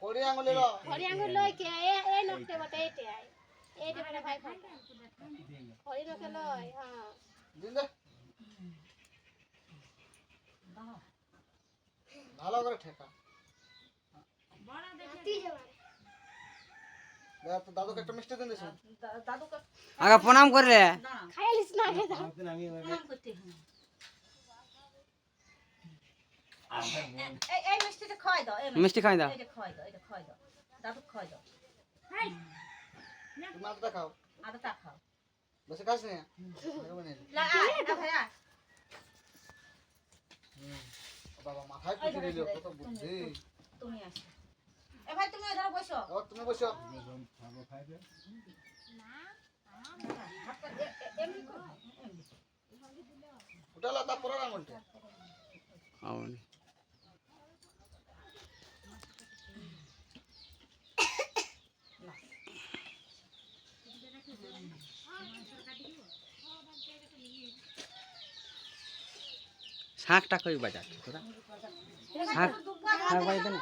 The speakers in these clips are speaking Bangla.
কড়ি আঙুলে ল খড়ি আঙুর লই কে? এ এ নকতে বটে এটে আই এটে মানে ভাই ফটা খড়ি নকে লই হ্যাঁ। দিন দে ভালো করে ঠেকা। দেখ তো দাদুকে একটা মিষ্টি দিন দিস আগে প্রণাম করলে খাইলিস না কে দাও এই এই মিষ্টিটা খাই দাও মিষ্টি খাই দাও এটা খাই দাও এটা খাই দাও দাদু খাই দাও হাই তুমি আদাটা খাও আদাটা খাও বসে এ ভাই তুমি ধরো বসো ও তুমি বসো খাব খাইবে না শাঁখটা কই বাজাচ্ছ তোরা শাঁখ শাঁখ বাজাতে না?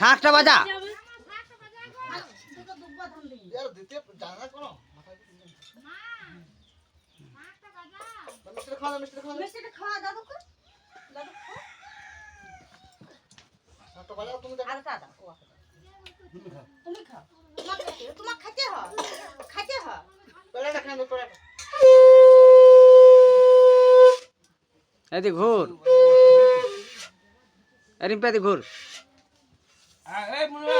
শাঁখটা বাজা? তুমি। খাও। তোমার খেতে হয়। খেতে হয় পেড়াটা খাই দাও পেড়াটা এদি ঘুর। এরিম পেদি ঘুর। মুন্না।